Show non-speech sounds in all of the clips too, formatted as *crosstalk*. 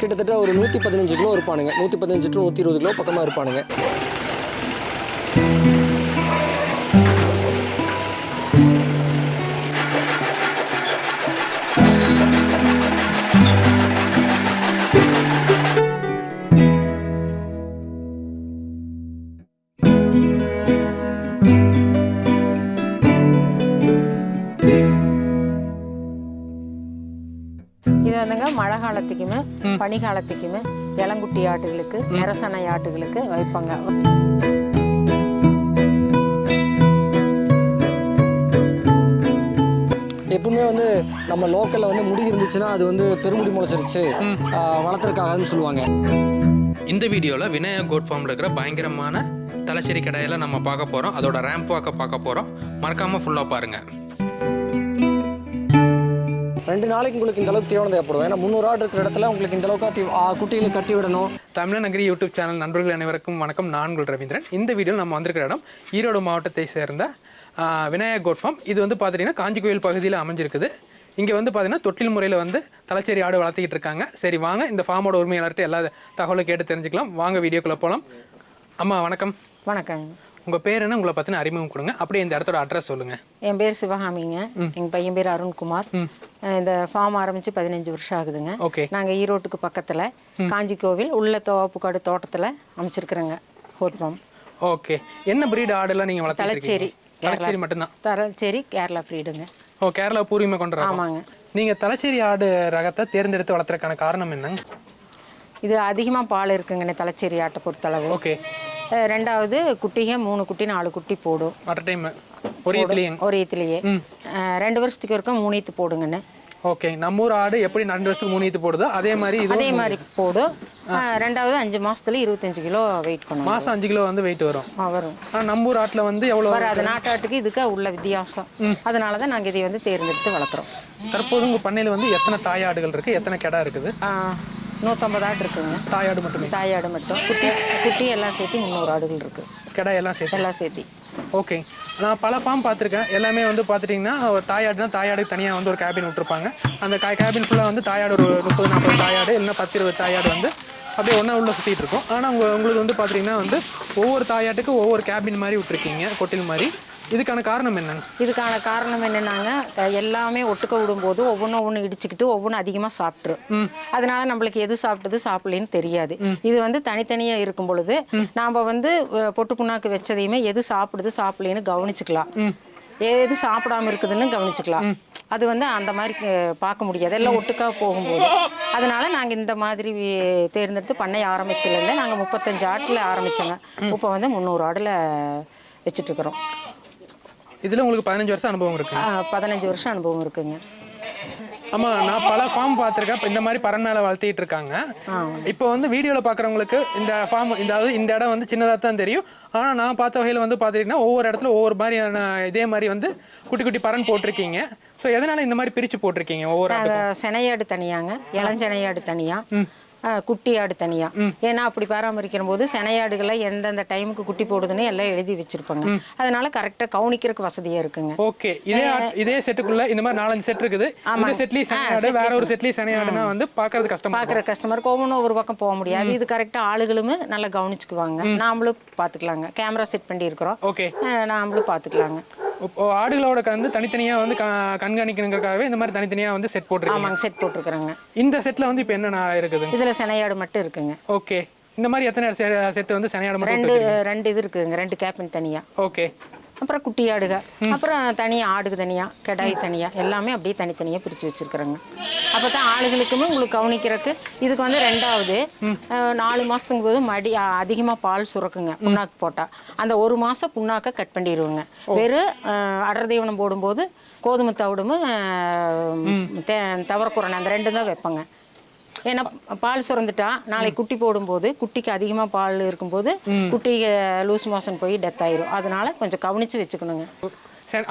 கிட்டத்தட்ட ஒரு நூற்றி பதினஞ்சு கிலோ இருப்பானுங்க. நூற்றி பதினஞ்சு டு நூற்றி இருபது கிலோ பக்கமாக இருப்பானுங்க. இது வந்துங்க மழை காலத்துக்குமே பனி காலத்துக்குமே இளங்குட்டி ஆட்டுகளுக்கு நிரசனை ஆட்டுகளுக்கு வைப்பாங்க. எப்பவுமே வந்து நம்ம லோக்கலில் வந்து முடி இருந்துச்சுன்னா அது வந்து பெருமுடி முளைச்சிருச்சு. ஆஹ் வளர்த்துறதுக்காகன்னு சொல்லுவாங்க. இந்த வீடியோவில் விநாயகர் கோட் ஃபார்மில் இருக்கிற பயங்கரமான தலைச்சேரி கடையில் நம்ம பார்க்க போகிறோம் அதோட ரேம்ப் வாக்க பார்க்க போகிறோம் மறக்காமல் ஃபுல்லாக பாருங்கள் ரெண்டு நாளைக்கு உங்களுக்கு இந்த அளவுக்கு தீவனம் தேவைப்படும் ஏன்னா முந்நூறு ஆடு இருக்கிற இடத்துல உங்களுக்கு இந்த அளவுக்கு குட்டிகளை கட்டி விடணும். தமிழ் நகரி யூடியூப் சேனல் நண்பர்கள் அனைவருக்கும் வணக்கம். நான் உங்கள் ரவீந்திரன். இந்த வீடியோவில் நம்ம வந்திருக்கிற இடம் ஈரோடு மாவட்டத்தை சேர்ந்த ஆ, விநாயகர் கோட் ஃபார்ம். இது வந்து பார்த்தீங்கன்னா காஞ்சி கோயில் பகுதியில் அமைஞ்சிருக்குது. இங்கே வந்து பார்த்தீங்கன்னா தொட்டில் முறையில் வந்து தலைச்சேரி ஆடு வளர்த்திக்கிட்டு இருக்காங்க. சரி வாங்க. இந்த ஃபார்மோட உரிமையாளர்கிட்ட எல்லா தகவலும் கேட்டு தெரிஞ்சுக்கலாம். வாங்க வீடியோக்குள்ளே போகலாம் அம்மா வணக்கம். வணக்கம். உங்கள் பேர் என்ன? உங்களை பற்றின அறிமுகம் கொடுங்க. அப்படியே இந்த இடத்தோட அட்ரஸ் சொல்லுங்கள் என் பேர் சிவகாமிங்க. எங்கள் பையன் பேர் அருண்குமார். இந்த ஃபார்ம் ஆரம்பித்து பதினஞ்சு வருஷம் ஆகுதுங்க. ஓகே. நாங்கள் ஈரோட்டுக்கு பக்கத்தில் காஞ்சி கோவில் உள்ள தோப்புக்காடு தோட்டத்தில் அமைச்சிருக்கிறோங்க ஹோட் ஃபார்ம் ஓகே. என்ன பிரீட் ஆடுலாம் நீங்கள் வளர்த்துட்டு தலைச்சேரி தலைச்சேரி மட்டும்தான்? தரச்சேரி கேரளா ஃப்ரீடுங்க ஓ கேரளா பூர்வீகமாக கொண்டு ஆமாங்க. நீங்கள் தலைச்சேரி ஆடு ரகத்தை தேர்ந்தெடுத்து வளர்த்துறதுக்கான காரணம் என்னங்க? இது அதிகமாக பால் இருக்குங்கண்ணே தலைச்சேரி ஆட்டை பொறுத்தளவு. ஓகே. ரெண்டாவது குட்டிங்க மூணு குட்டி நாலு குட்டி போடும். அட் டைம் ஒரே இதுலேயே. ஒரு ஈத்துலேயே ரெண்டு வருஷத்துக்கு ஒருக்கா மூணு ஈத்து போடுங்கண்ணே ஓகே. நம்ம ஊர் ஆடு எப்படி ரெண்டு வருஷத்துக்கு மூணு ஈத்து போடுதோ அதே மாதிரி அதே மாதிரி போடும். ரெண்டாவது அஞ்சு மாசத்துல இருபத்தஞ்சு கிலோ வெயிட் பண்ணும் மாதம் அஞ்சு கிலோ வந்து வெயிட் வரும். வரும். ஆனால் நம்ம ஊர் ஆட்டில் வந்து எவ்வளோ வராது. நாட்டாட்டுக்கு இதுக்கு உள்ள வித்தியாசம். அதனால தான் நாங்கள் இதை வந்து தேர்ந்தெடுத்து வளர்க்குறோம். தற்போது உங்கள் பண்ணையில் வந்து எத்தனை தாயாடுகள் இருக்குது எத்தனை கிடா இருக்குது? நூற்றம்பது ஆடு இருக்குங்க. தாயாடு மட்டுமே? தாயாடு மட்டும். குட்டி குட்டி எல்லாம் சேர்த்து முந்நூறு ஆடுகள் இருக்கு. கிடா எல்லாம் சேர்த்து? எல்லாம் சேர்த்து. ஓகே. நான் பல ஃபார்ம் பார்த்துருக்கேன். எல்லாமே வந்து பார்த்துட்டிங்கன்னா ஒரு தாயாடுனா தாயாடுக்கு தனியாக வந்து ஒரு கேபின் விட்டுருப்பாங்க. அந்த கேபின் ஃபுல்லாக வந்து தாயாடு ஒரு முப்பது நாற்பது தாயாடு இல்லைன்னா பத்து இருபது தாயாடு வந்து அப்படியே ஒன்றா உள்ள சுற்றிட்டு இருக்கும். ஆனால் உங்க உங்களுக்கு வந்து பார்த்தீங்கன்னா வந்து ஒவ்வொரு தாயாட்டுக்கு ஒவ்வொரு கேபின் மாதிரி விட்டுருக்கீங்க கொட்டில் மாதிரி. இதுக்கான காரணம் என்னங்க? இதுக்கான காரணம் என்னன்னாங்க எல்லாமே ஒட்டுக்க விடும்போது ஒவ்வொன்றும் ஒவ்வொன்று இடிச்சுக்கிட்டு ஒவ்வொன்றும் அதிகமாக சாப்பிட்ரும் அதனால நம்மளுக்கு எது சாப்பிட்டது சாப்பிடலன்னு தெரியாது. இது வந்து தனித்தனியாக இருக்கும் பொழுது நாம் வந்து பொட்டு புண்ணாக்கு வச்சதையுமே எது சாப்பிடுது சாப்பிடலன்னு கவனிச்சுக்கலாம். எது சாப்பிடாம இருக்குதுன்னு கவனிச்சுக்கலாம். அது வந்து அந்த மாதிரி பார்க்க முடியாது. எல்லாம் ஒட்டுக்கா போகும்போது. அதனால நாங்கள் இந்த மாதிரி தேர்ந்தெடுத்து பண்ணை ஆரம்பிச்சதுலேருந்து நாங்கள் முப்பத்தஞ்சு ஆட்டில் ஆரம்பித்தோங்க இப்போ வந்து முந்நூறு ஆடில் வச்சுட்ருக்குறோம் இதில் உங்களுக்கு பதினஞ்சு வருஷம் அனுபவம் இருக்கு. பதினஞ்சு வருஷம் அனுபவம் இருக்குங்க. ஆமா நான் பல ஃபார்ம் பார்த்துருக்கேன். இப்போ இந்த மாதிரி பறன் மேலே வளர்த்திட்டு இருக்காங்க. இப்போ வந்து வீடியோவில் பார்க்குறவங்களுக்கு இந்த ஃபார்ம் இந்த அதாவது இந்த இடம் வந்து சின்னதாக தான் தெரியும். ஆனால் நான் பார்த்த வகையில் வந்து பார்த்துட்டிங்கன்னா ஒவ்வொரு இடத்துல ஒவ்வொரு மாதிரியான இதே மாதிரி வந்து குட்டி குட்டி பறன் போட்டிருக்கீங்க. ஸோ எதனால இந்த மாதிரி பிரித்து போட்டிருக்கீங்க ஒவ்வொரு சினையாடு தனியாங்க. இளஞ்செனையாடு தனியாக குட்டி ஆடு தனியா. ஏன்னா அப்படி பராமரிக்கிற போது சினையாடுகளை எந்தெந்த டைமுக்கு குட்டி போடுதுன்னு எல்லாம் எழுதி வச்சிருப்பாங்க. அதனால கரெக்டாக கவனிக்கிறதுக்கு வசதியா இருக்குங்க. ஓகே. இதே இதே செட்டுக்குள்ள இந்த மாதிரி நாலஞ்சு செட் இருக்குது. இந்த செட்லயும் சனையாடு வேற ஒரு செட்லயும் சனையாடுனா வந்து பார்க்கறது கஷ்டமா பார்க்குற கஸ்டமருக்கு ஒவ்வொன்றும் ஒரு பக்கம் போக முடியாது. இது கரெக்டாக ஆளுகளுமே நல்லா கவனிச்சுக்குவாங்க. நாமளும் பார்த்துக்கலாங்க. கேமரா செட் பண்ணி இருக்கிறோம் ஓகே நாமளும் பார்த்துக்கலாங்க. ஆடுகளோட வந்து தனித்தனியா வந்து க- கண்காணிக்கணுங்கிறதுக்காகவே இந்த மாதிரி தனித்தனியா வந்து செட் போட்டிருக்கீங்க. ஆமாங்க செட் போட்டிருக்கிறோங்க. இந்த செட்ல வந்து இப்போ என்னென்ன இருக்குது? இதில் சினையாடு மட்டும் இருக்குங்க. ஓகே இந்த மாதிரி எத்தனை செட் வந்து சனியாடு மட்டும் ரெண்டு ரெண்டு இது இருக்குங்க ரெண்டு கேபின் தனியாக ஓகே அப்புறம் குட்டி ஆடுக அப்புறம் தனியாக ஆடுக்கு தனியாக கெடாய் தனியாக எல்லாமே அப்படியே தனித்தனியாக பிரித்து வச்சுருக்குறோங்க. அப்போ தான் ஆளுகளுக்குமே உங்களுக்கு கவனிக்கிறதுக்கு இதுக்கு வந்து ரெண்டாவது நாலு மாதத்துக்கு போது மடி அதிகமாக பால் சுரக்குங்க புண்ணாக்கு போட்டால் அந்த ஒரு மாதம் புண்ணாக்கை கட் பண்ணிடுவோங்க. வெறும் அடர் தீவனம் போடும்போது கோதுமை தவிடும் தவறக்குறனை அந்த ரெண்டும் தான் வைப்பேங்க. ஏன்னா பால் சுரந்துட்டா நாளைக்கு குட்டி போடும்போது குட்டிக்கு அதிகமாக பால் இருக்கும்போது குட்டி லூஸ் மோஷன் போய் டெத் ஆயிரும். அதனால கொஞ்சம் கவனிச்சு வச்சுக்கணுங்க.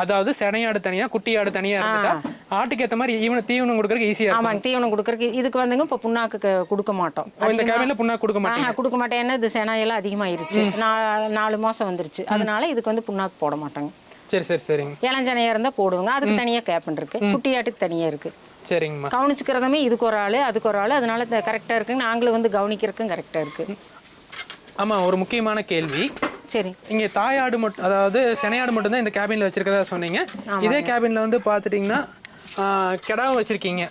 அதாவது செனையாடு தனியா குட்டி ஆடு தனியா ஆட்டுக்கு ஏத்த மாதிரி ஈவன தீவனம் கொடுக்கறதுக்கு ஈஸியா ஆமாங்க தீவனம் கொடுக்கறதுக்கு இதுக்கு வந்துங்க இப்போ புண்ணாக்கு கொடுக்க மாட்டோம். இந்த கேபின்ல புண்ணா கொடுக்க மாட்டேன் ஆஹா கொடுக்க மாட்டேன். ஏன்னா இது செனாயெல்லாம் அதிகமாயிருச்சு. நாலு மாசம் வந்துருச்சு. அதனால இதுக்கு வந்து புண்ணாக்கு போட மாட்டாங்க. சரி சரி சரிங்க. இளஞ்சனையா இருந்தா போடுவாங்க. அதுக்கு தனியா கேப்பன் இருக்கு. குட்டியாட்டுக்கு தனியா இருக்கு. சரிங்கம்மா. கவனிச்சுக்கிறதுமே இதுக்கு ஒரு ஆள் அதுக்கு ஒரு ஆள். அதனால கரெக்டாக இருக்குங்க நாங்களும் வந்து கவனிக்கிறதுக்கும் கரெக்டாக இருக்குது ஆமாம் ஒரு முக்கியமான கேள்வி. சரி. இங்கே தாயாடு மட்டும் அதாவது செனையாடு மட்டும்தான் இந்த கேபினில் வச்சிருக்கதா சொன்னீங்க. இதே கேபினில் வந்து பார்த்துட்டிங்கன்னா கிடாவும் வச்சுருக்கீங்க.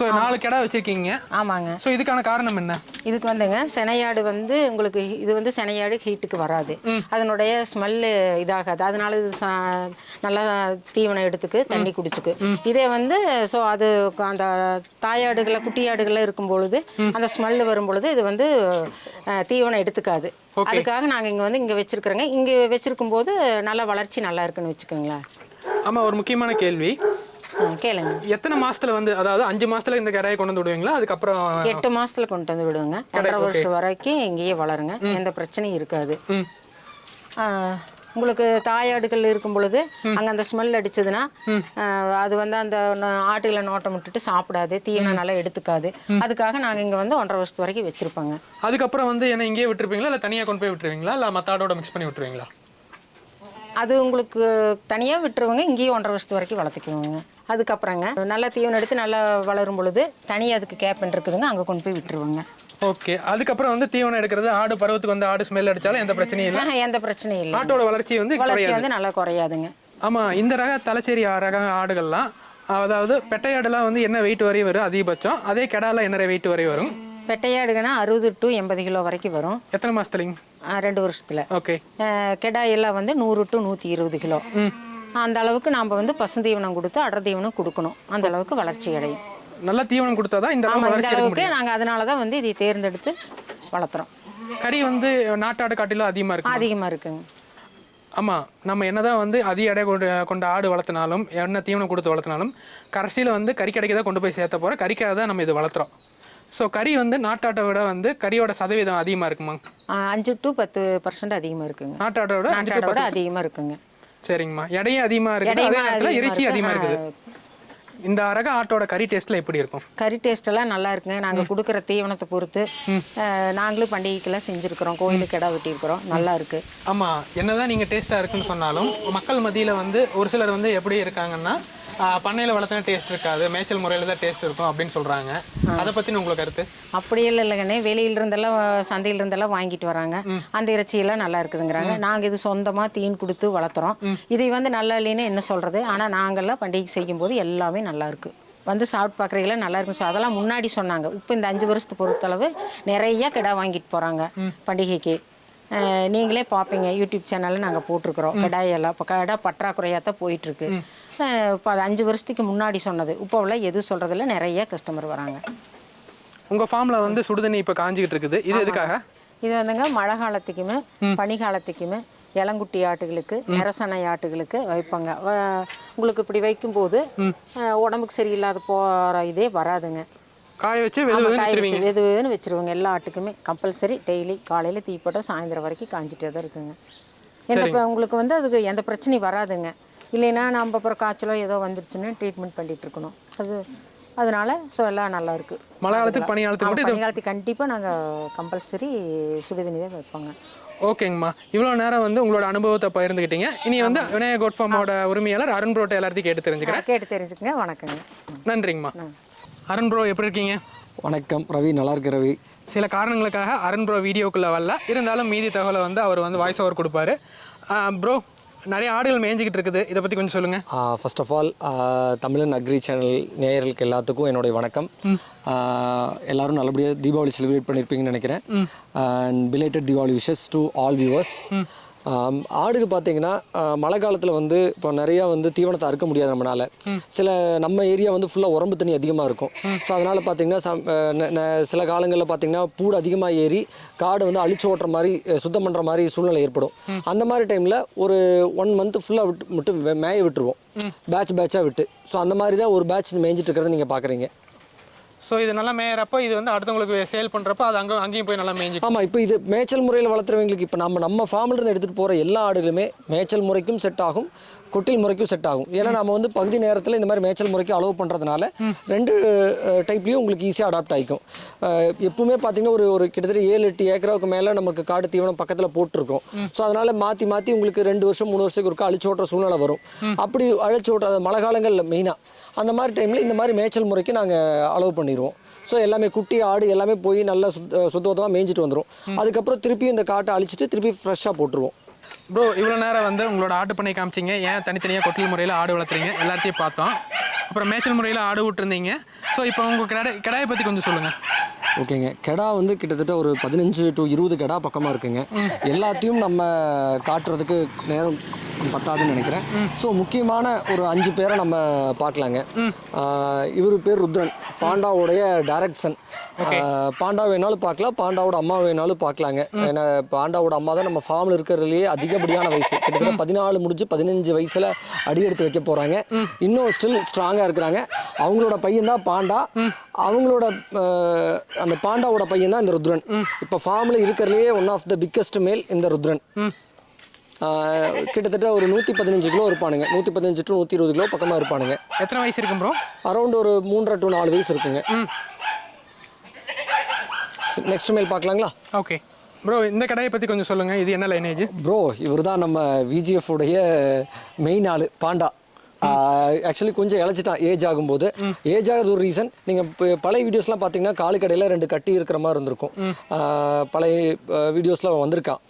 ஸோ நாலு கிடா வச்சுருக்கீங்க. ஆமாங்க. ஸோ இதுக்கான காரணம் என்ன? இதுக்கு வந்துங்க செனையாடு வந்து உங்களுக்கு இது வந்து செனையாடு ஹீட்டுக்கு வராது. அதனுடைய ஸ்மெல்லு இதாகாது. அதனால இது நல்லா தீவனம் எடுத்துக்கு தண்ணி குடிச்சுக்கு. இதே வந்து ஸோ அது அந்த தாயாடுகளை குட்டியாடுகளை இருக்கும் பொழுது அந்த ஸ்மெல்லு வரும் பொழுது இது வந்து தீவனம் எடுத்துக்காது. அதுக்காக நாங்கள் இங்கே வந்து இங்கே வச்சிருக்கிறோங்க. இங்கே வச்சிருக்கும் போது நல்லா வளர்ச்சி நல்லா இருக்குன்னு வச்சுக்கோங்களேன். ஆமாம் ஒரு முக்கியமான கேள்வி. கேளுங்க. எத்தனை மாசத்துல வந்து அதாவது அஞ்சு மாசத்துல இந்த கடாயை கொண்டு வந்து விடுவீங்களா? அதுக்கப்புறம் எட்டு மாசத்துல கொண்டு வந்து விடுவோங்க. ஒன்றரை வருஷம் வரைக்கும் இங்கேயே வளருங்க. எந்த பிரச்சனையும் இருக்காது. உங்களுக்கு தாயாடுகள் இருக்கும் பொழுது அங்கே அந்த ஸ்மெல் அடிச்சதுன்னா அது வந்து அந்த ஆட்டுகளை நோட்டம் விட்டுட்டு சாப்பிடாது. தீவனம் நல்லா எடுத்துக்காது. அதுக்காக நாங்கள் இங்கே வந்து ஒன்றரை வருஷத்து வரைக்கும் வச்சுருப்போங்க. அதுக்கப்புறம் வந்து என்ன இங்கேயே விட்டுருப்பீங்களா? இல்லை தனியாக கொண்டு போய் விட்டுருவீங்களா? இல்லை மற்ற ஆடோட மிக்ஸ் பண்ணி விட்டுருவீங்களா? அது உங்களுக்கு தனியாக விட்டுருவோங்க இங்கேயும் ஒன்றரை வருஷத்து வரைக்கும் வளர்த்துக்குவோங்க. அதுக்கப்புறங்க நல்லா தீவனம் எடுத்து நல்லா வளரும் பொழுது தனியாக அதுக்கு கேப்பன் இருக்குதுங்க அங்கே கொண்டு போய் விட்டுருவோங்க. ஓகே அதுக்கப்புறம் வந்து தீவனம் எடுக்கிறது ஆடு பருவத்துக்கு வந்து ஆடு ஸ்மெல் அடிச்சாலும் எந்த பிரச்சனையும் இல்லை? எந்த பிரச்சனையும் இல்லை ஆட்டோட வளர்ச்சி வந்து வளர்ச்சி வந்து நல்லா குறையாதுங்க. ஆமா இந்த ரக தலைச்சேரி ரக ஆடுகள்லாம் அதாவது பெட்டையாடுலாம் வந்து என்ன வெயிட் வரை வரும்? அதிகபட்சம். அதே கெடாலாம் என்ன வெயிட் வரை வரும்? பெட்டையாடுகனா அறுபது டு எண்பது கிலோ வரைக்கும் வரும். எத்தனை மாசத்துலிங்க? ஆ, ரெண்டு வருஷத்தில். ஓகே. கெடாய் எல்லாம் வந்து நூறு டு நூற்றி இருபது கிலோ. அந்த அளவுக்கு நாம் வந்து பசுந்தீவனம் கொடுத்து அடர் தீவனம் கொடுக்கணும். அந்த அளவுக்கு வளர்ச்சி அடையும். நல்ல தீவனம் கொடுத்தாதான் இந்த அளவு ஆமாம் இந்த அளவுக்கு நாங்கள் அதனால தான் வந்து இதை தேர்ந்தெடுத்து வளர்த்துறோம். கறி வந்து நாட்டாடு காட்டிலும் அதிகமா இருக்கு அதிகமாக இருக்குங்க. ஆமா நம்ம என்னதான் வந்து அதிக எடை கொண்டு கொண்ட ஆடு வளர்த்தினாலும் என்ன தீவனம் கொடுத்து வளர்த்தினாலும் கடைசியில் வந்து கறி கடைக்கு தான் கொண்டு போய் சேர்த்த போகிறோம் கறிக்காக தான் நம்ம இது வளர்த்துறோம். ஸோ கறி வந்து நாட்டாட்டை விட வந்து கறியோட சதவீதம் அதிகமாக இருக்குமா? அஞ்சு டு பத்து பர்சன்ட் அதிகமாக இருக்குங்க. நாட்டாட்டை விட அஞ்சு நாட்டாடோட பத்து அதிகமாக இருக்குங்க. சரிங்கம்மா. எடையும் அதிகமாக இருக்குது. அதே நேரத்தில் அதிகமா இறைச்சி. அதிகமாக இருக்குது. இந்த ரக ஆட்டோட கறி டேஸ்ட்டில் எப்படி இருக்கும்? கறி டேஸ்ட் எல்லாம் நல்லா இருக்குங்க. நாங்கள் கொடுக்குற தீவனத்தை பொறுத்து நாங்களும் பண்டிகைக்கெல்லாம் செஞ்சுருக்கிறோம். கோயிலுக்கு கிடா வெட்டியிருக்கிறோம் நல்லா இருக்கு. ஆமாம் என்னதான் நீங்கள் டேஸ்ட்டாக இருக்குன்னு சொன்னாலும் மக்கள் மத்தியில் வந்து ஒரு சிலர் வந்து எப்படி இருக்காங்கன்னா பண்ணையில் வளர்த்துன டேஸ்ட் இருக்காது. மேய்ச்சல் முறையில் தான் டேஸ்ட் இருக்கும் அப்படின்னு சொல்கிறாங்க அதை பற்றின உங்களுக்கு கருத்து? அப்படி இல்லை இல்லைங்கண்ணே வெளியில இருந்தெல்லாம் சந்தையில இருந்தெல்லாம் வாங்கிட்டு வராங்க. அந்த இறைச்சியெல்லாம் நல்லா இருக்குதுங்கிறாங்க. நாங்கள் இது சொந்தமாக தீன் கொடுத்து வளர்த்துறோம். இதை வந்து நல்லா இல்லைன்னு என்ன சொல்கிறது ஆனால் நாங்கள்லாம் பண்டிகை செய்யும்போது எல்லாமே நல்லா இருக்கு. வந்து சாப்பிட்டு பார்க்குறீங்களா? நல்லா இருக்கும். சார் அதெல்லாம் முன்னாடி சொன்னாங்க. இப்போ இந்த அஞ்சு வருஷத்தை பொறுத்தளவு நிறைய கிடா வாங்கிட்டு போகிறாங்க பண்டிகைக்கு. நீங்களே பார்ப்பீங்க. யூடியூப் சேனலில் நாங்கள் போட்டிருக்கிறோம். கடாயெல்லாம். இப்போ கடை பற்றாக்குறையாக தான் போயிட்டுருக்கு இப்போ அது அஞ்சு வருஷத்துக்கு முன்னாடி சொன்னது. இப்போ உள்ள எது சொல்கிறதில்ல நிறைய கஸ்டமர் வராங்க. உங்கள் ஃபார்மில் வந்து சுடுதண்ணி இப்போ காஞ்சிக்கிட்டு இருக்குது. இது எதுக்காக? இது வந்துங்க மழை காலத்துக்குமே பனி காலத்துக்குமே இளங்குட்டி ஆட்டுகளுக்கு நிரசனை ஆட்டுகளுக்கு வைப்பாங்க. உங்களுக்கு இப்படி வைக்கும்போது உடம்புக்கு சரியில்லாத போகிற இதே வராதுங்க. காய வச்சு காய வச்சு வெது வெதுன்னு வச்சிருவாங்க எல்லா ஆட்டுக்குமே. கம்பல்சரி டெய்லி காலையில் தீ போட்டால் சாயந்தரம் வரைக்கும் காஞ்சிட்டே தான் இருக்குங்க. எந்த உங்களுக்கு வந்து அதுக்கு எந்த பிரச்சனையும் வராதுங்க. இல்லைன்னா நம்ம அப்புறம் காய்ச்சலோ ஏதோ வந்துருச்சுன்னு ட்ரீட்மெண்ட் பண்ணிட்டு இருக்கணும் அது அதனால ஸோ எல்லாம் நல்லா இருக்கு. மழை காலத்துக்கு பனி காலத்துக்கு மட்டும் இது பனிகாலத்துக்கு கண்டிப்பாக நாங்கள் கம்பல்சரி சுடுதண்ணி தான் வைப்பாங்க. ஓகேங்கம்மா. இவ்வளோ நேரம் வந்து உங்களோட அனுபவத்தை பகிர்ந்துக்கிட்டீங்க இனி வந்து விநாயக கோட் ஃபார்மோட உரிமையாளர் அருண் ப்ரோட்ட எல்லாத்தையும் கேட்டு தெரிஞ்சுக்கிறேன். கேட்டு தெரிஞ்சுக்கங்க. வணக்கங்க. நன்றிங்கம்மா. அருண் ப்ரோ எப்படி இருக்கீங்க? வணக்கம் ரவி. நல்லா இருக்கு ரவி. சில காரணங்களுக்காக அருண் ப்ரோ வீடியோக்குள்ளே வரல. இருந்தாலும் மீதி தகவலை வந்து அவர் வந்து வாய்ஸ் ஓவர் கொடுப்பாரு. ப்ரோ நிறைய ஆடுகள் மேய்ஞ்சிக்கிட்டு இருக்குது. இதை பற்றி கொஞ்சம் சொல்லுங்கள் first of all Tamizhan agri channel நேயர்களுக்கு எல்லாத்துக்கும் என்னுடைய வணக்கம். எல்லாரும் நல்லபடியாக தீபாவளி செலிப்ரேட் பண்ணியிருப்பீங்கன்னு நினைக்கிறேன். And belated Deepavali wishes to all viewers ஆடுக்கு பார்த்தீங்கன்னா மழை காலத்தில் வந்து இப்போ நிறையா வந்து தீவனத்தை அறுக்க முடியாது நம்மளால சில நம்ம ஏரியா வந்து ஃபுல்லாக உரம்பு தண்ணி அதிகமாக இருக்கும். ஸோ அதனால் பார்த்தீங்கன்னா சம் சில காலங்களில் பார்த்தீங்கன்னா பூடு அதிகமாக ஏறி காடு வந்து அழிச்சு ஓட்டுற மாதிரி சுத்தம் பண்ணுற மாதிரி சூழ்நிலை ஏற்படும். அந்த மாதிரி டைமில் ஒரு ஒன் மந்த் ஃபுல்லாக விட்டு மட்டும் மேய விட்டுருவோம். பேட்ச் பேட்சாக விட்டு. ஸோ அந்த மாதிரி தான் ஒரு பேட்ச் மேய்ஞ்சிட்டு இருக்கிறத நீங்கள் பார்க்குறீங்க ஸோ இது நல்லா மேயறப்போ இது வந்து அடுத்தவங்களுக்கு சேல் பண்ணுறப்போ அது அங்கே அங்கேயும் போய் நல்லா மேய்ஞ்சி ஆமாம் இப்போ இது மேய்ச்சல் முறையில் வளர்த்துறவங்களுக்கு இப்போ நம்ம நம்ம farmல இருந்து எடுத்துகிட்டு போகிற எல்லா ஆடுகளுமே மேய்ச்சல் முறைக்கும் செட் ஆகும். கொட்டில் முறைக்கும் செட் ஆகும். ஏன்னா நம்ம வந்து பகுதி நேரத்தில் இந்த மாதிரி மேய்ச்சல் முறைக்கு அலோவ் பண்ணுறதுனால ரெண்டு டைப்லேயும் உங்களுக்கு ஈஸியாக அடாப்ட் ஆகிக்கும் எப்பவுமே பார்த்தீங்கன்னா ஒரு ஒரு கிட்டத்தட்ட ஏழு எட்டு ஏக்கராவுக்கு மேலே நமக்கு காடு தீவனம் பக்கத்தில் போட்டிருக்கோம். ஸோ அதனால் மாற்றி மாற்றி உங்களுக்கு ரெண்டு வருஷம் மூணு வருஷத்துக்கு ஒருக்கா அழிச்சு ஓட்டுற சூழ்நிலை வரும். அப்படி அழைச்சி ஓட்டுற மழை காலங்களில் மெயினாக அந்த மாதிரி டைமில் இந்த மாதிரி மேய்ச்சல் முறைக்கு நாங்கள் அலோவ் பண்ணிடுவோம் ஸோ எல்லாமே குட்டி ஆடு எல்லாமே போய் நல்லா சுத்த சுத்தமாக மேய்ஞ்சிட்டு வந்துடும் அதுக்கப்புறம் திருப்பியும் இந்த காட்டை அழிச்சிட்டு திருப்பி ஃப்ரெஷ்ஷாக போட்டுருவோம். ப்ரோ இவ்வளோ நேரம் வந்து உங்களோட ஆட்டு பண்ணை காமிச்சிங்க. ஏன் தனித்தனியாக கொட்டில் முறையில் ஆடு வளர்த்துறீங்க எல்லாத்தையும் பார்த்தோம். அப்புறம் மேய்ச்சல் முறையில் ஆடு விட்டுருந்தீங்க ஸோ இப்போ உங்கள் கடை கடாயை பற்றி கொஞ்சம் சொல்லுங்கள் ஓகேங்க. கெடா வந்து கிட்டத்தட்ட ஒரு பதினஞ்சு டு இருபது கெடா பக்கமாக இருக்குங்க. எல்லாத்தையும் நம்ம காட்டுறதுக்கு நேரம் பத்தாதுன்னு நினைக்கிறேன். ஸோ முக்கியமான ஒரு அஞ்சு பேரை நம்ம பார்க்கலாங்க. இவர் பேர் ருத்ரன். பாண்டாவுடைய டைரக்ட் சன் பாண்டா வேணாலும் பார்க்கலாம் பாண்டாவோட அம்மா வேணாலும் பார்க்கலாங்க. ஏன்னா பாண்டாவோட அம்மா தான் நம்ம ஃபார்மில் இருக்கிறதுலையே அதிகப்படியான வயசு. கிட்டத்தட்ட பதினாலு முடிஞ்சு பதினஞ்சு வயசில் அடி எடுத்து வைக்க போகிறாங்க இன்னும் ஸ்டில் ஸ்ட்ராங்காக இருக்கிறாங்க. அவங்களோட பையன் தான் பாண்டா. அவங்களோட அந்த பாண்டாவோட பையன் தான் இந்த ருத்ரன். இப்போ ஃபார்மில் இருக்கிறதுலையே ஒன் ஆஃப் த பிக்கஸ்ட் மேல் இந்த ருத்ரன். கிட்டத்தட்ட ஒரு நூற்றி பதினஞ்சு கிலோ இருப்பானுங்க. நூற்றி பதினஞ்சு டு நூற்றி இருபது கிலோ பக்கமாக இருப்பானுங்க. எத்தனை வயசு இருக்கும் ப்ரோ அரௌண்ட் ஒரு மூன்றரை டு நாலு வயசு இருக்குங்க. நெக்ஸ்ட் மேல் பார்க்கலாங்களா? ஓகே ப்ரோ இந்த கடையை பற்றி கொஞ்சம் சொல்லுங்கள் இது என்ன லைனேஜ் ப்ரோ இவர் தான் நம்ம விஜிஎஃப் உடைய மெயின் ஆள் பாண்டா. ஆக்சுவலி கொஞ்சம் இழைச்சிட்டான் ஏஜ் ஆகும்போது. ஏஜ் ஆகிறது ஒரு ரீசன் நீங்கள் பழைய வீடியோஸ்லாம் பார்த்தீங்கன்னா காலு கடையில் ரெண்டு கட்டி இருக்கிற மாதிரி இருந்திருக்கும். பழைய வீடியோஸில் வந்திருக்கான்.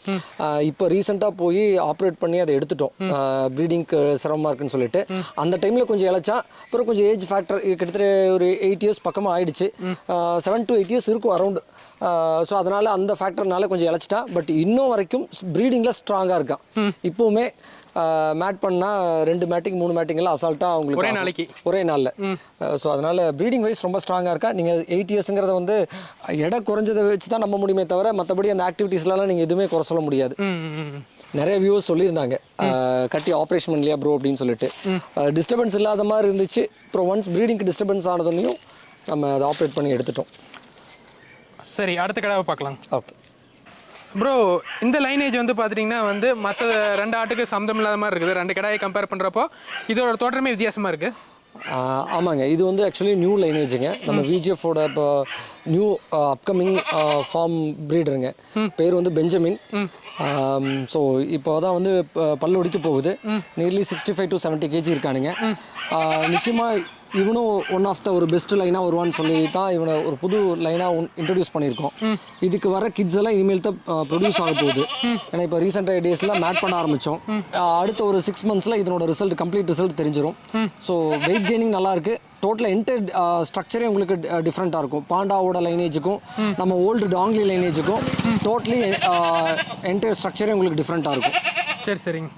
இப்போ ரீசெண்டாக போய் ஆப்ரேட் பண்ணி அதை எடுத்துட்டோம். ப்ரீடிங்க்கு சிரமமாக இருக்குன்னு சொல்லிட்டு. அந்த டைமில் கொஞ்சம் இழைச்சான் அப்புறம் கொஞ்சம் ஏஜ் ஃபேக்டர் கிட்டத்தட்ட ஒரு எயிட் இயர்ஸ் பக்கமாக ஆயிடுச்சு. செவன் டு எயிட் இயர்ஸ் இருக்கும் அரௌண்ட் ஸோ அதனால் அந்த ஃபேக்டர்னால கொஞ்சம் இழைச்சிட்டான் பட் இன்னும் வரைக்கும் ப்ரீடிங்கில் ஸ்ட்ராங்காக இருக்கான். இப்போவுமே மேட் பண்ணால் ரெண்டு மேட்டிங் மூணு மேட்டிங்கெல்லாம் அசால்ட்டாக அவங்களுக்கு ஒரே. நாளைக்கு. ஒரே நாளில். ஸோ அதனால் ப்ரீடிங் வைஸ் ரொம்ப ஸ்ட்ராங்காக இருக்கா? நீங்கள் எயிட் இயர்ஸுங்கிறத வந்து எடை குறைஞ்சதை வச்சு தான் நம்ப முடியுமே தவிர மற்றபடி அந்த ஆக்டிவிட்டீஸ்லாம் நீங்கள் எதுவுமே குறை சொல்ல முடியாது. நிறைய வியூஸ் சொல்லியிருந்தாங்க. கட்டி ஆப்ரேஷன் பண்ணலையா ப்ரோ அப்படின்னு சொல்லிட்டு. டிஸ்டர்பன்ஸ் இல்லாத மாதிரி இருந்துச்சு. அப்புறம் ஒன்ஸ் ப்ரீடிங்க்கு டிஸ்டர்பன்ஸ் ஆனதுனையும் நம்ம அதை ஆப்ரேட் பண்ணி எடுத்துட்டோம். சரி அடுத்த கடாவை பார்க்கலாம். ஓகே ப்ரோ இந்த லைனேஜ் வந்து பார்த்துட்டிங்கன்னா வந்து மற்ற ரெண்டு ஆட்டுக்கு சம்மந்தம் இல்லாத மாதிரி இருக்குது. ரெண்டு கடாயை கம்பேர் பண்ணுறப்போ இதோட தோற்றமே வித்தியாசமாக இருக்குது ஆமாங்க. இது வந்து ஆக்சுவலி நியூ லைனேஜுங்க நம்ம விஜிஎஃபோட இப்போ நியூ அப்கமிங் ஃபார்ம் ப்ரீடருங்க பேர் வந்து பெஞ்சமின். ஸோ இப்போ தான் வந்து பல்லு ஒடிக்க போகுது. Nearly sixty five to seventy KG இருக்கானுங்க. நிச்சயமாக இவனும் ஒன் ஆஃப் த ஒரு பெஸ்ட் லைனாக வருவான்னு சொல்லி தான் இவனை ஒரு புது லைனாக இன்ட்ரடியூஸ் பண்ணியிருக்கோம். இதுக்கு வர கிட்ஸ் எல்லாம் இனிமேல் தான் ப்ரொடியூஸ் ஆக போகுது. ஏன்னா இப்போ ரீசெண்டாக டேஸில் மேட் பண்ண ஆரம்பித்தோம் அடுத்த ஒரு சிக்ஸ் மந்த்ஸில் இதனோட ரிசல்ட் கம்ப்ளீட் ரிசல்ட் தெரிஞ்சிடும் ஸோ வெயிட் கெய்னிங் நல்லா இருக்கு. டோட்டலாக என்டர் ஸ்ட்ரக்சரே உங்களுக்கு டிஃப்ரெண்ட்டாக இருக்கும். பாண்டாவோட லைனேஜுக்கும் நம்ம ஓல்டு டாங்லி லைனேஜுக்கும் டோட்டலி என்டையர் ஸ்ட்ரக்சரே உங்களுக்கு டிஃப்ரெண்ட்டாக இருக்கும். சரி சரிங்க.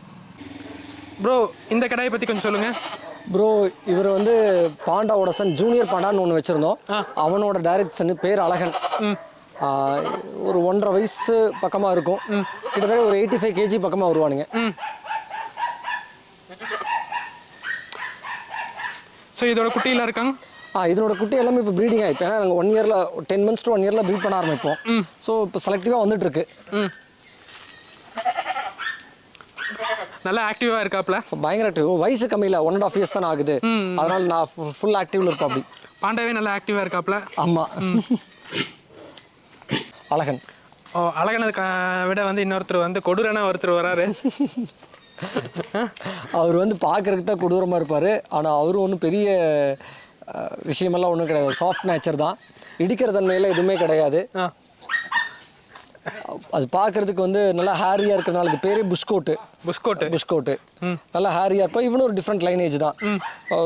ப்ரோ இந்த கடாயை பற்றி கொஞ்சம் சொல்லுங்கள் ப்ரோ இவர் வந்து பாண்டாவோட சன் ஜூனியர் பாண்டான்னு ஒன்று வச்சுருந்தோம். அவனோட டைரக்ட் சன் பேர் அழகன். ஒரு ஒன்றரை வயசு பக்கமாக இருக்கும். கிட்டத்தட்ட ஒரு எயிட்டி ஃபைவ் கேஜி பக்கமாக வருவானுங்க ஸோ இதோட குட்டியில் இருக்காங்க? ஆ இதனோட குட்டி எல்லாமே இப்போ ப்ரீடிங் ஆகிப்போம் ஏன்னா நாங்கள் ஒன் இயரில் டென் மந்த்ஸ் டு ஒன் இயரில் ப்ரீட் பண்ண ஆரம்பிப்போம். ஸோ இப்போ செலக்டிவாக வந்துட்டு இருக்கு. ம். நல்லா ஆக்டிவாக இருக்காப்ல. பயங்கர active. வயசு கம்மியில் ஒன் அண்ட் ஆஃப் இயர்ஸ் தான் ஆகுது. அதனால நான் ஃபுல் ஆக்டிவ்ல இருப்பேன் அப்படி. பாண்டாவே நல்லா ஆக்டிவாக இருக்காப்ல. ஆமாம் அழகன். ஓ அழகான விட வந்து இன்னொருத்தர் வந்து கொடூரனா ஒருத்தர் வராரு. அவர் வந்து பார்க்கறதுக்கு தான் கொடூரமாக இருப்பார். ஆனால் அவரும் ஒன்றும் பெரிய விஷயமெல்லாம் ஒன்றும் கிடையாது. சாஃப்ட் நேச்சர் தான். இடிக்கிற தன்மையில் எதுவுமே கிடையாது. அது பார்க்கறதுக்கு வந்து நல்லா ஹேரியாக இருக்கிறனால இது பேரே புஷ்கோட்டு. புஷ்கோட்டு. புஷ்கோட்டு. நல்லா ஹேரியாக இருப்பான் இவனும் ஒரு டிஃப்ரெண்ட் லைனேஜ் தான்.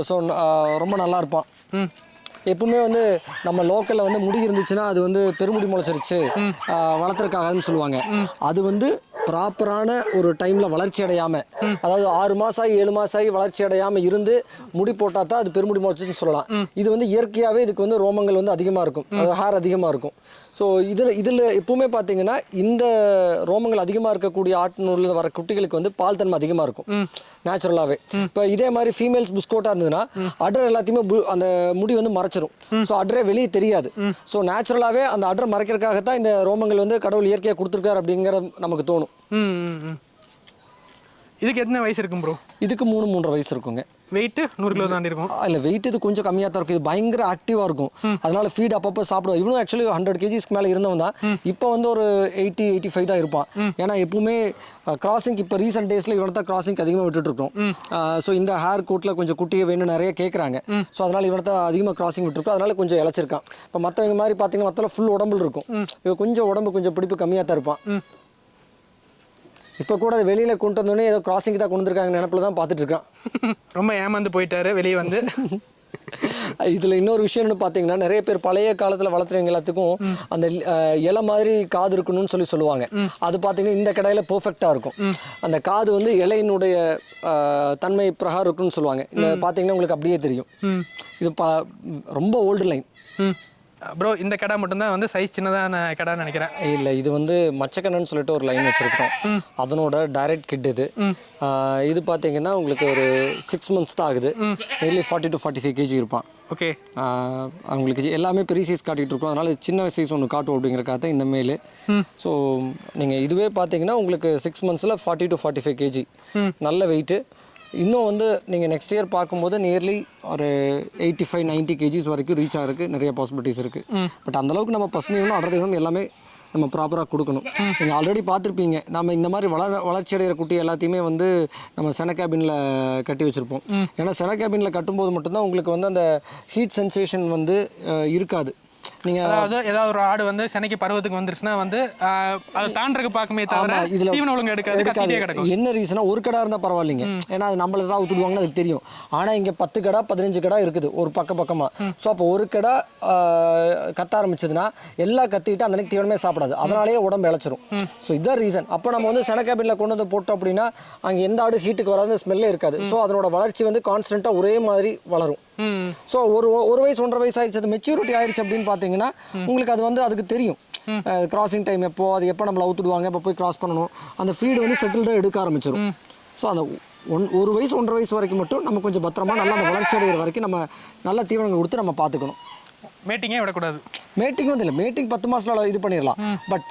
ஸோ ரொம்ப நல்லா இருப்பான். எப்பவுமே வந்து நம்ம லோக்கலில் வந்து முடி இருந்துச்சுன்னா அது வந்து பெருமுடி முளைச்சிருச்சு. வளர்த்துருக்காங்கன்னு சொல்லுவாங்க. அது வந்து ப்ராப்பரான ஒரு டைமில் வளர்ச்சி அடையாமல் அதாவது ஆறு மாதம் ஆகி ஏழு மாதம் ஆகி வளர்ச்சி அடையாமல் இருந்து முடி போட்டால் தான் அது பெருமுடி முளைச்சுன்னு சொல்லலாம். இது வந்து இயற்கையாகவே இதுக்கு வந்து ரோமங்கள் வந்து அதிகமாக இருக்கும். அதாவது ஹேர் அதிகமாக இருக்கும். ஸோ இதில் இதில் எப்பவுமே பார்த்தீங்கன்னா இந்த ரோமங்கள் அதிகமாக இருக்கக்கூடிய ஆட்டினூரில் வர குட்டிகளுக்கு வந்து பால் தன்மை அதிகமாக இருக்கும். நேச்சுரலாகவே இப்போ இதே மாதிரி ஃபீமேல்ஸ் புஸ்கோட்டாக இருந்ததுன்னா அடர் எல்லாத்தையுமே அந்த முடி வந்து மறைச்சிரும். ஸோ அட்ரே வெளியே தெரியாது. ஸோ நேச்சுரலாகவே அந்த அட்ரை மறைக்கிறதுக்காக தான் இந்த ரோமங்கள் வந்து கடவுள் இயற்கையாக கொடுத்துருக்காரு அப்படிங்கிற நமக்கு தோணும். இதுக்கு எத்தனை வயசு இருக்கும் ப்ரோ இதுக்கு மூணு மூன்றரை வயசு இருக்குங்க. வெயிட்டு நூறு கிலோ தாண்டி இருக்கும். இல்லை வெயிட் இது கொஞ்சம் கம்மியாக தான் இருக்கும். இது பயங்கர ஆக்டிவாக இருக்கும். அதனால ஃபீட் அப்பப்போ சாப்பிடுவோம். இவனும் ஆக்சுவலி ஹண்ட்ரட் கேஜிஸ்க்கு மேலே இருந்தவன் தான். இப்போ வந்து ஒரு எயிட்டி எயிட்டி ஃபைவ் தான் இருப்பான். ஏன்னா எப்பவுமே கிராசிங் இப்போ ரீசெண்ட் டேஸில் இவனை தான் கிராசிங் அதிகமாக விட்டுட்டு இருக்கோம். ஸோ இந்த ஹேர் கோட்டில் கொஞ்சம் குட்டியை வேணும் நிறைய கேட்குறாங்க ஸோ அதனால இவனை தான் அதிகமாக கிராசிங் விட்டுருக்கோம். அதனால கொஞ்சம் இழைச்சிருக்கான். இப்போ மற்றவங்க மாதிரி பார்த்தீங்கன்னா மற்ற ஃபுல் உடம்புல இருக்கும். இவன் கொஞ்சம் உடம்பு கொஞ்சம் பிடிப்பு கம்மியாக தான் இருப்பான். இப்போ கூட வெளியில் கொண்டு வந்தோடனே ஏதோ கிராசிங் தான் கொண்டு வந்திருக்காங்க நினப்பில் தான் பார்த்துட்டு இருக்கான். ரொம்ப ஏமாந்து போயிட்டாரு வெளியே வந்து. *laughs* இதில் இன்னொரு விஷயம் என்னன்னு பார்த்தீங்கன்னா நிறைய பேர் பழைய காலத்தில் வளர்த்துறவங்க எல்லாத்துக்கும் அந்த இலை மாதிரி காது இருக்கணும்னு சொல்லி சொல்லுவாங்க. அது பார்த்தீங்கன்னா இந்த கடையில் பெர்ஃபெக்டாக இருக்கும். அந்த காது வந்து இலையினுடைய தன்மை பிரகாரம் இருக்குன்னு சொல்லுவாங்க. இந்த பார்த்தீங்கன்னா உங்களுக்கு அப்படியே தெரியும். இது பா ரொம்ப ஓல்டு லைன் ப்ரோ இந்த கடை மட்டும்தான் வந்து சைஸ் சின்னதான கடைன்னு நினைக்கிறேன். இல்லை இது வந்து மச்சக்கண்ணன்னு சொல்லிட்டு ஒரு லைன் வச்சுருக்கோம் அதனோட டைரக்ட் கிட் இது. இது பார்த்தீங்கன்னா உங்களுக்கு ஒரு சிக்ஸ் மந்த்ஸ் தான் ஆகுது. Nearly forty to forty five KG இருப்பான். ஓகே அவங்களுக்கு எல்லாமே பெரிய சைஸ் காட்டிகிட்டு இருக்கோம். அதனால சின்ன சைஸ் ஒன்று காட்டும் அப்படிங்கிறக்காக இந்த மேலு. ஸோ நீங்கள் இதுவே பார்த்தீங்கன்னா உங்களுக்கு six மந்த்ஸில் forty to forty five KG நல்ல வெயிட்டு இன்னும் வந்து நீங்கள் நெக்ஸ்ட் இயர் பார்க்கும்போது நியர்லி ஒரு எயிட்டி ஃபைவ் நைன்ட்டி கேஜிஸ் வரைக்கும் ரீச் ஆகிறதுக்கு நிறைய பாசிபிலிட்டிஸ் இருக்குது பட் அந்தளவுக்கு நம்ம பசங்க வேணும் அடர்த்தி வேணும் எல்லாமே நம்ம ப்ராப்பராக கொடுக்கணும். நீங்கள் ஆல்ரெடி பார்த்துருப்பீங்க. நம்ம இந்த மாதிரி வளர வளர்ச்சி அடைகிற குட்டி எல்லாத்தையுமே வந்து நம்ம சென கேபினில் கட்டி வச்சுருப்போம். ஏன்னா சென கேபினில் கட்டும்போது மட்டும்தான் உங்களுக்கு வந்து அந்த ஹீட் சென்சேஷன் வந்து இருக்காது. நீங்கள் அதாவது ஏதாவது ஒரு ஆடு வந்து சென்னைக்கு பருவத்துக்கு வந்துருச்சுன்னா வந்து அதை தாண்டறதுக்கு பார்க்குமே தவிர இதுல தீவனம் ஒழுங்கு எடுக்காது கிடக்கும். என்ன ரீசனா ஒரு கடை இருந்தால் பரவாயில்லைங்க. ஏன்னா அது நம்மள தான் ஊற்றுடுவாங்கன்னு அதுக்கு தெரியும். ஆனால் இங்கே பத்து கடை பதினஞ்சு கடை இருக்குது ஒரு பக்க பக்கமாக ஸோ அப்போ ஒரு கடை கத்த ஆரம்பிச்சதுன்னா எல்லாம் கத்திட்டு அந்த அன்னைக்கு தீவனமே சாப்பிடாது. அதனாலேயே உடம்பு இழைச்சிரும் ஸோ இதான் ரீசன் அப்போ நம்ம வந்து சென கேபினில் கொண்டு வந்து போட்டோம் அப்படின்னா அங்கே எந்த ஆடு ஹீட்டுக்கு வராது ஸ்மெல்லே இருக்காது. ஸோ அதனோட வளர்ச்சி வந்து கான்ஸ்டண்ட்டாக ஒரே மாதிரி வளரும். ஸோ ஒரு ஒரு வயசு ஒன்றரை வயசு ஆயிடுச்சு அது மெச்சூரிட்டி ஆயிடுச்சு அப்படின்னு பார்த்தீங்கன்னா உங்களுக்கு அது வந்து அதுக்கு தெரியும். கிராசிங் டைம் எப்போ அது எப்போ நம்மளை அவுத்துடுவாங்க எப்போ போய் கிராஸ் பண்ணணும். அந்த ஃபீடு வந்து செட்டில்டாக எடுக்க ஆரம்பிச்சிடும் ஸோ அந்த ஒன் ஒரு வயசு ஒன்றரை வயசு வரைக்கும் மட்டும் நம்ம கொஞ்சம் பத்திரமா நல்லா அந்த வளர்ச்சி அடைகிற வரைக்கும் நம்ம நல்ல தீவனங்கள் கொடுத்து நம்ம பார்த்துக்கணும். மேட்டிங்கே விடக்கூடாது. மேட்டிங் வந்து இல்லை. மேட்டிங் பத்து மாசத்துல இது பண்ணிடலாம் பட்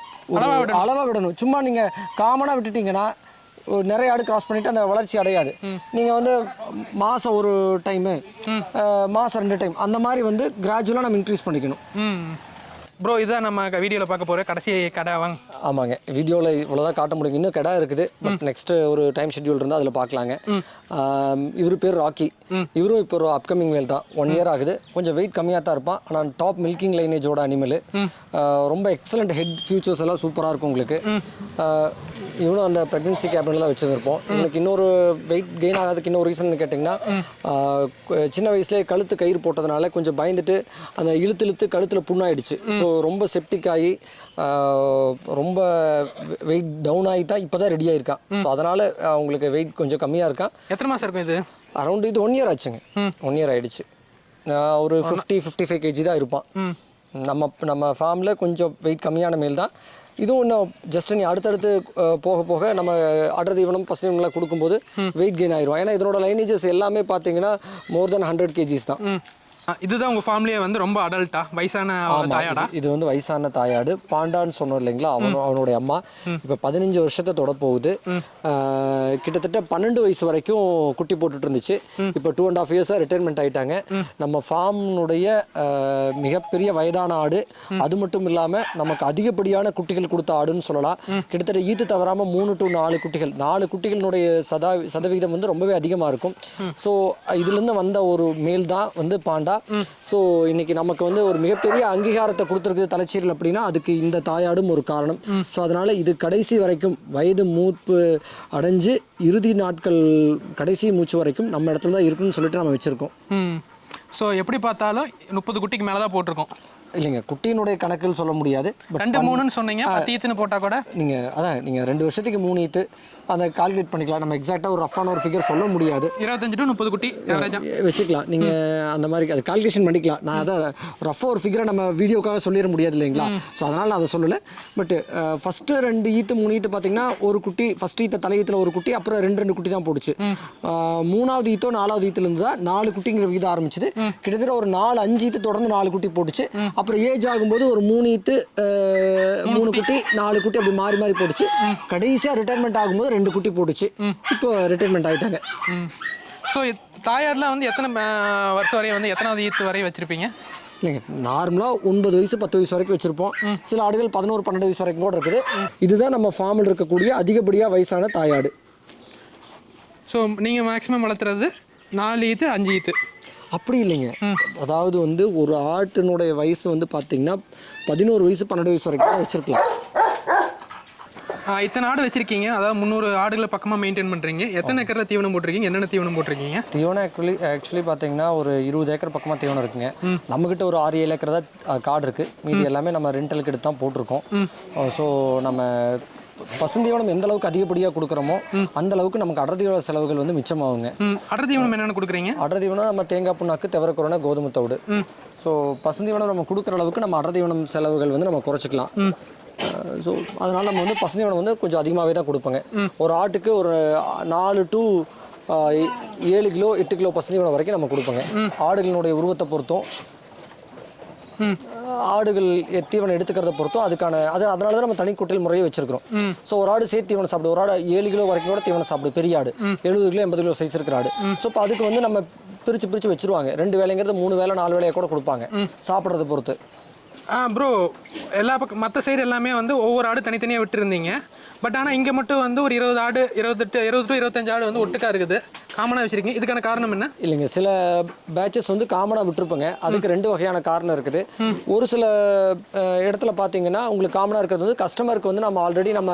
அளவாக விடணும். சும்மா நீங்கள் காமனாக விட்டுட்டீங்கன்னா நிறைய ஆடு கிராஸ் பண்ணிட்டு அந்த வளர்ச்சி அடையாது. நீங்கள் வந்து மாதம் ஒரு டைமு மாதம் ரெண்டு டைம் அந்த மாதிரி வந்து கிராஜுவலாக நம்ம இன்க்ரீஸ் பண்ணிக்கணும். ப்ரோ இதுதான் நம்ம வீடியோவில் பார்க்க போகிற கடைசி கடை வாங்க. ஆமாங்க. வீடியோவில் இவ்வளோதான் காட்ட முடியும் இன்னும் கடை இருக்குது. பட் நெக்ஸ்ட் ஒரு டைம் ஷெட்யூல் இருந்தால் அதில் பார்க்கலாங்க. இவர் பேர் ராக்கி இவரும் இப்போ ஒரு அப்கமிங் மேல் தான். ஒன் இயர் ஆகுது. கொஞ்சம் வெயிட் கம்மியாக தான் இருப்பான். ஆனால் டாப் மில்கிங் லைனேஜோட அனிமல் ரொம்ப எக்ஸலண்ட் ஹெட் ஃபியூச்சர்ஸ் எல்லாம் சூப்பராக இருக்கும் உங்களுக்கு. இவனும் அந்த ப்ரெக்னன்சி கேபினில் தான் வச்சுருப்போம் எனக்கு இன்னொரு வெயிட் கெயின் ஆகாததுக்கு இன்னொரு ரீசன் கேட்டிங்கன்னா சின்ன வயசுலேயே கழுத்து கயிறு போட்டதுனால கொஞ்சம் பயந்துட்டு அந்த இழுத்து இழுத்து கழுத்தில் புண்ணாயிடுச்சு. ஸோ ரொம்ப செப்டிக் ஆகி ரொம்ப வெயிட் டவுன் ஆகி தான் இப்போ தான் ரெடி ஆயிருக்கான் ஸோ அதனால் அவங்களுக்கு வெயிட் கொஞ்சம் கம்மியாக இருக்கான் எத்தனை மாதம் இருக்கும் இது? அரௌண்ட் இது ஒன் இயர் ஆச்சுங்க. ஒன் இயர் ஆயிடுச்சு. ஆஹ் ஒரு ஃபிஃப்டி ஃபிஃப்டி ஃபைவ் கேஜி தான் இருப்பான். நம்ம நம்ம ஃபார்மில் கொஞ்சம் வெயிட் கம்மியான மேல் தான். இதுவும் இன்னும் ஜஸ்ட் நீ அடுத்தடுத்து போக போக நம்ம அடர் தீவனம் பசு தீவனம்லாம் கொடுக்கும்போது வெயிட் கெயின் ஆயிரும் ஏன்னா இதனோட லைனேஜஸ் எல்லாமே பார்த்தீங்கன்னா மோர் தென் ஹண்ட்ரட் கேஜிஸ் தான். இதுதான் உங்கள் ஃபேமிலியே வந்து ரொம்ப அடல்ட்டா வயசான தாயாடா? இது- வந்து வயசான தாயாடு. பாண்டான்னு சொன்னோம் இல்லைங்களா? அவனு அவனுடைய அம்மா. இப்போ பதினஞ்சு வருஷத்தை தொட போகுது கிட்டத்தட்ட பன்னெண்டு வயசு வரைக்கும் குட்டி போட்டுட்டு இருந்துச்சு இப்போ டூ அண்ட் ஆஃப் இயர்ஸாக ரிட்டைர்மெண்ட் ஆயிட்டாங்க. நம்ம ஃபார்ம்னுடைய மிகப்பெரிய வயதான ஆடு. அது மட்டும் இல்லாமல் நமக்கு அதிகப்படியான குட்டிகள் கொடுத்த ஆடுன்னு சொல்லலாம். கிட்டத்தட்ட ஈத்து தவறாமல் மூணு டு நாலு குட்டிகள். நாலு குட்டிகளினுடைய சதா சதவிகிதம் வந்து ரொம்பவே அதிகமாக இருக்கும். ஸோ இதுலேருந்து வந்த ஒரு மேல் தான் வந்து பாண்டா. ஸோ இன்னைக்கு நமக்கு வந்து ஒரு மிகப்பெரிய அங்கீகாரத்தை கொடுத்துருக்குது தலைச்சீரல் அப்படின்னா அதுக்கு இந்த தாயாடும் ஒரு காரணம். ஸோ அதனால இது கடைசி வரைக்கும் வயது மூப்பு அடைஞ்சு இறுதி நாட்கள் கடைசி மூச்சு வரைக்கும் நம்ம இடத்துல தான் இருக்குன்னு சொல்லிட்டு நம்ம வச்சிருக்கோம். ஸோ எப்படி பார்த்தாலும் முப்பது குட்டிக்கு மேலே தான் போட்டிருக்கோம். இல்லைங்க குட்டியினுடைய கணக்குகள் சொல்ல முடியாது. ரெண்டு மூணுன்னு சொன்னீங்க பத்து ஈத்துன்னு போட்டால் கூட? நீங்கள் அதான் நீங்கள் ரெண்டு வருஷத்துக்கு மூணு ஈத்து அதை கால்குலேட் பண்ணிக்கலாம். நம்ம எக்ஸாக்டாக ஒரு ரஃபான ஒரு ஃபிகர் சொல்ல முடியாது. இருபத்தஞ்சு டு முப்பது குட்டி வச்சுக்கலாம். நீங்கள் அந்த மாதிரி அது கால்குலேஷன் பண்ணிக்கலாம். நான் அதை ரஃபாக ஒரு ஃபிகரை நம்ம வீடியோக்காக சொல்லிட முடியாது இல்லைங்களா? ஸோ அதனால் நான் அதை சொல்லலை. பட் ஃபஸ்ட்டு ரெண்டு ஈத்து மூணு ஈத்து பார்த்தீங்கன்னா ஒரு குட்டி ஃபஸ்ட் ஈத்த தலையீத்தில் ஒரு குட்டி அப்புறம் ரெண்டு ரெண்டு குட்டி தான் போட்டுச்சு அஹ், மூணாவது ஈத்தோ நாலாவது ஈத்துலேருந்து தான் நாலு குட்டிங்கிற விகிதம் ஆரம்பிச்சது. கிட்டத்தட்ட ஒரு நாலு அஞ்சு ஈத்து தொடர்ந்து நாலு குட்டி போட்டுச்சு அப்புறம் ஏஜ் ஆகும்போது ஒரு மூணு ஈத்து மூணு குட்டி. நாலு குட்டி அப்படி மாறி மாறி போட்டுச்சு கடைசியாக ரிட்டைர்மெண்ட் ஆகும்போது ரெண்டு குட்டி போட்டுச்சு. இப்போ ரிட்டைர்மெண்ட் ஆயிட்டாங்க. ஸோ தாயாடுலாம் வந்து எத்தனை வருஷம் வரை வந்து எத்தனாவது ஈத்து வரை வச்சிருப்பீங்க? இல்லைங்க நார்மலாக ஒன்பது வயசு பத்து வயசு வரைக்கும் வச்சுருப்போம். சில ஆடுகள் பதினோரு பன்னெண்டு வயசு வரைக்கும் கூட இருக்குது. இதுதான் நம்ம ஃபார்மில் இருக்கக்கூடிய அதிகப்படியாக வயசான தாயாடு. ஸோ நீங்கள் மேக்ஸிமம் வளர்த்துறது நாலு ஈத்து அஞ்சு ஈத்து. அப்படி இல்லைங்க. அதாவது வந்து ஒரு ஆட்டினுடைய வயசு வந்து பார்த்தீங்கன்னா பதினோரு வயசு பன்னெண்டு வயசு வரைக்கும் வச்சுருக்கலாம். இத்தனை ஆடு வச்சிருக்கீங்க? அதாவது முந்நூறு ஆடுகளை பக்கமாக மெயின்டைன் பண்ணுறீங்க எத்தனை ஏக்கரில் தீவனம் போட்டிருக்கீங்க? என்னென்ன தீவனம் போட்டிருக்கீங்க? தீவனம் ஆக்சுவலி ஆக்சுவலி பார்த்தீங்கன்னா ஒரு இருபது ஏக்கர் பக்கமாக தீவனம் இருக்குங்க. நம்மக்கிட்ட ஒரு ஆறு ஏழு ஏக்கர் தான் காடு இருக்குது மீதி எல்லாமே நம்ம ரெண்டலுக்கு எடுத்து தான் போட்டிருக்கோம். ஸோ நம்ம பசுந்தீவனம் எந்த அளவுக்கு அதிகப்படியாக கொடுக்குறோமோ அந்த அளவுக்கு நமக்கு அடர்த்தீவன செலவுகள் வந்து மிச்சமாகுங்க. ம். அடர் தீவனம் என்னென்ன கொடுக்குறீங்க? அடர்தீவனம் நம்ம தேங்காய் புண்ணாக்கு தெவரக்குறோனா கோதுமை தவிடு. ஸோ பசுந்தீவனம் நம்ம கொடுக்குற அளவுக்கு நம்ம அடர்தீவனம் செலவுகள் வந்து நம்ம குறைச்சிக்கலாம். ஸோ அதனால் நம்ம வந்து பசுந்தீவனம் வந்து கொஞ்சம் அதிகமாகவே தான் கொடுப்போங்க. ஒரு ஆட்டுக்கு ஒரு நாலு டு ஏழு கிலோ எட்டு கிலோ பசுந்தீவனம் வரைக்கும் நம்ம கொடுப்போங்க. ஆடுகளினுடைய உருவத்தை பொறுத்தும் ஆடுகள் தீவனம் எடுத்துக்கிறத பொறுத்தும் அதுக்கான அது அதனால தான் நம்ம தனி குட்டில் முறையை வச்சிருக்கிறோம். ஸோ ஒரு ஆடு சேர்த்து தீவனம் சாப்பிடு ஒரு ஆடு ஏழு கிலோ வரைக்கும் கூட தீவனம் சாப்பிடு பெரிய ஆடு. எழுபது கிலோ எண்பது கிலோ சைஸ் இருக்கிற ஆடு. ஸோ இப்போ அதுக்கு வந்து நம்ம பிரித்து பிரித்து வச்சிருவாங்க. ரெண்டு வேலைங்கிறது மூணு வேலை நாலு வேலையை கூட கொடுப்பாங்க. சாப்பிட்றத பொறுத்து. ஆ ப்ரோ எல்லா பக்கம் மற்ற சைடு எல்லாமே வந்து ஒவ்வொரு ஆடு தனித்தனியாக விட்டுருந்தீங்க. பட் ஆனால் இங்கே மட்டும் வந்து ஒரு இருபது ஆடு இருபத்தெட்டு இருபது டு இருபத்தஞ்சு ஆடு வந்து ஒட்டுக்கா இருக்குது. காமனாக வச்சிருக்கீங்க. இதுக்கான காரணம் என்ன? இல்லைங்க சில பேட்சஸ் வந்து காமனாக விட்டுருப்பாங்க. அதுக்கு ரெண்டு வகையான காரணம் இருக்குது. ஒரு சில இடத்துல பார்த்தீங்கன்னா உங்களுக்கு காமனாக இருக்கிறது வந்து கஸ்டமருக்கு வந்து நம்ம ஆல்ரெடி நம்ம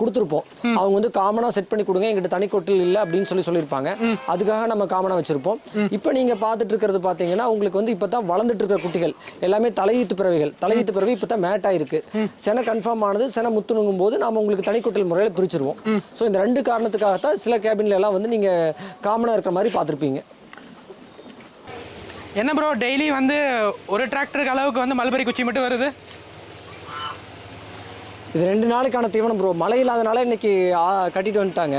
கொடுத்துருப்போம். அவங்க வந்து காமனாக செட் பண்ணி கொடுங்க எங்கிட்ட தனி கொட்டில் இல்லை அப்படின்னு சொல்லி சொல்லியிருப்பாங்க. அதுக்காக நம்ம காமனாக வச்சுருப்போம். இப்போ நீங்கள் பார்த்துட்டு இருக்கிறது பார்த்தீங்கன்னா உங்களுக்கு வந்து இப்போ தான் வளர்ந்துட்டு இருக்கிற குட்டிகள் எல்லாமே தலையீத்து பிறவைகள். தலையீத்து பிறவி இப்போ தான் மேட் ஆயிருக்கு சென கன்ஃபார்ம் ஆனது சென முத்துணுங்கும் போது நாம உங்களுக்கு தனி கொட்டில் முறையில் பிரிச்சிருவோம். ஸோ இந்த ரெண்டு காரணத்துக்காகத்தான் சில கேபின்ல எல்லாம் வந்து நீங்கள் காமனாக இருக்கிற மாதிரி பார்த்துருப்பீங்க. என்ன ப்ரோ டெய்லி வந்து ஒரு டிராக்டருக்கு அளவுக்கு வந்து மல்பரி குச்சி மட்டும் வருது? இது ரெண்டு நாளைக்கான தீவனம் ப்ரோ மழை இல்லாதனால இன்னைக்கு கட்டிட்டு வந்துட்டாங்க.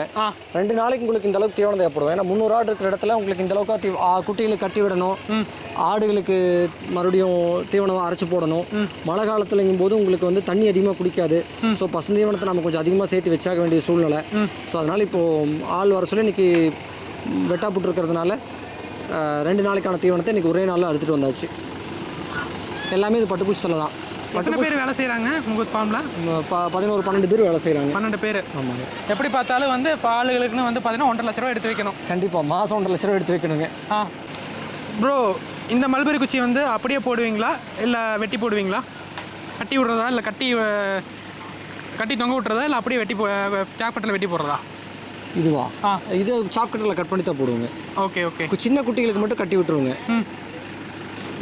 ரெண்டு நாளைக்கு உங்களுக்கு இந்த அளவுக்கு தீவனம் தேவைப்படும்? ஏன்னா முந்நூறு ஆடு இருக்கிற இடத்துல உங்களுக்கு இந்த அளவுக்கு தீ குட்டிகளுக்கு கட்டி விடணும். ஆடுகளுக்கு மறுபடியும் தீவனம் அரைச்சு போடணும். மழை காலத்துலங்கும் போது உங்களுக்கு வந்து தண்ணி அதிகமாக குடிக்காது. ஸோ பசுந்தீவனத்தை நம்ம கொஞ்சம் அதிகமாக சேர்த்து வச்சாக்க வேண்டிய சூழ்நிலை. ஸோ அதனால் இப்போது ஆள் வர சொல்லி இன்னைக்கு வெட்டா இருக்கிறதுனால ரெண்டு நாளைக்கான தீவனத்தை இன்னைக்கு ஒரே நாளில் அறுத்துட்டு வந்தாச்சு. எல்லாமே இது பட்டுப்பூச்சி தலை தான். எத்தனை பேர் வேலை செய்கிறாங்க உங்கள் ஃபார்மில்? பதினோரு பன்னெண்டு பேர் வேலை செய்கிறாங்க பன்னெண்டு பேர். ஆமாங்க. எப்படி பார்த்தாலும் வந்து பாலுகளுக்குன்னு வந்து பார்த்தீங்கன்னா ஒன்றரை லட்ச ரூபா எடுத்து வைக்கணும். கண்டிப்பாக மாதம் ஒன்றரை லட்ச ரூபா எடுத்து வைக்கணுங்க. ஆ. ப்ரோ இந்த மல்பெரி குச்சி வந்து அப்படியே போடுவீங்களா? இல்லை வெட்டி போடுவீங்களா? கட்டி விடுறதா? இல்லை கட்டி கட்டி தொங்க விட்டுறதா? இல்லை அப்படியே வெட்டி போ சாக்பட்டில் வெட்டி போடுறதா? இதுவா. இது சாப்கட்டில் கட் பண்ணி தான் போடுவோங்க. Okay okay. கு- சின்ன குட்டிகளுக்கு மட்டும் கட்டி விட்டுருவோங்க.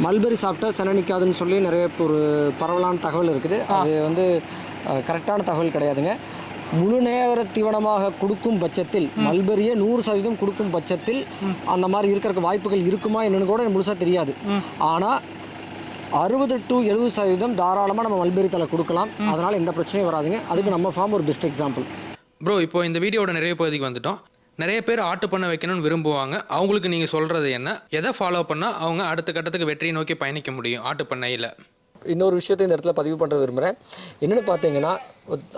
மல்பெரி சாப்பிட்டா சென நிற்காதுன்னு சொல்லி நிறைய ஒரு பரவலான தகவல் இருக்குது. அது வந்து கரெக்டான தகவல் கிடையாதுங்க. முழு நேர தீவனமாக கொடுக்கும் பட்சத்தில் மல்பெரியை நூறு சதவீதம் கொடுக்கும் பட்சத்தில் அந்த மாதிரி இருக்கிறதுக்கு வாய்ப்புகள் இருக்குமா என்னன்னு கூட எனக்கு முழுசாக தெரியாது. ஆனால் அறுபது டு எழுபது சதவீதம் தாராளமாக நம்ம மல்பெரி தலை கொடுக்கலாம். அதனால் எந்த பிரச்சனையும் வராதுங்க. அதுக்கு நம்ம ஃபார்ம் ஒரு பெஸ்ட் எக்ஸாம்பிள் ப்ரோ இப்போ இந்த வீடியோட நிறைய பகுதிக்கு வந்துட்டோம். நிறைய பேர் ஆட்டு பண்ண வைக்கணும்னு விரும்புவாங்க. அவங்களுக்கு நீங்கள் சொல்கிறது என்ன? எதை ஃபாலோ பண்ணால் அவங்க அடுத்த கட்டத்துக்கு வெற்றியை நோக்கி பயணிக்க முடியும் ஆட்டு பண்ணையில்? இன்னொரு விஷயத்தை இந்த இடத்துல பதிவு பண்ணுற விரும்புகிறேன் என்னென்னு பார்த்தீங்கன்னா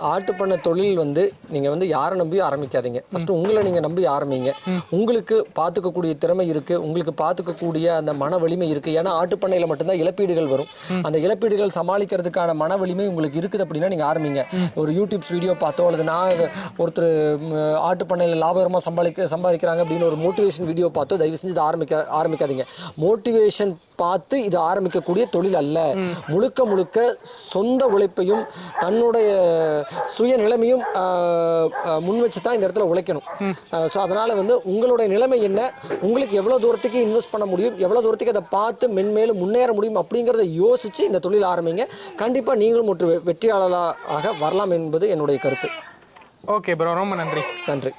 ஆட்டு பண்ண தொழில் வந்து நீங்கள் வந்து யாரை நம்பி ஆரம்பிக்காதீங்க. ஃபஸ்ட்டு உங்களை நீங்கள் நம்பி ஆரம்பிங்க. உங்களுக்கு பார்த்துக்கக்கூடிய திறமை இருக்குது உங்களுக்கு பார்த்துக்கக்கூடிய அந்த மன வலிமை இருக்குது ஏன்னா ஆட்டு பண்ணையில் மட்டும்தான் இழப்பீடுகள் வரும். அந்த இழப்பீடுகள் சமாளிக்கிறதுக்கான மன வலிமை உங்களுக்கு இருக்குது அப்படின்னா நீங்கள் ஆரம்பிங்க. ஒரு யூடியூப்ஸ் வீடியோ பார்த்தோ அல்லது நான் ஒருத்தர் ம், ஆட்டு பண்ணையில் லாபகரமாக சம்பாதிக்க சம்பாதிக்கிறாங்க அப்படின்னு ஒரு மோட்டிவேஷன் வீடியோ பார்த்தோ தயவு செஞ்சு இதை ஆரம்பிக்க ஆரம்பிக்காதீங்க. மோட்டிவேஷன் பார்த்து இது ஆரம்பிக்கக்கூடிய தொழில் அல்ல. முழுக்க முழுக்க சொந்த உழைப்பையும் தன்னுடைய சுய நிலைமையும் முன் வச்சு தான் இந்த இடத்துல உழைக்கணும். ஸோ அதனால் வந்து உங்களுடைய நிலைமை என்ன? உங்களுக்கு எவ்வளோ தூரத்துக்கு இன்வெஸ்ட் பண்ண முடியும்? எவ்வளோ தூரத்துக்கு அதை பார்த்து மென்மேலும் முன்னேற முடியும் அப்படிங்கிறத யோசித்து இந்த தொழில் ஆரம்பிங்க. கண்டிப்பாக நீங்களும் ஒரு வெற்றியாளராக வரலாம் என்பது என்னுடைய கருத்து. ஓகே ப்ரோ ரொம்ப நன்றி. நன்றி.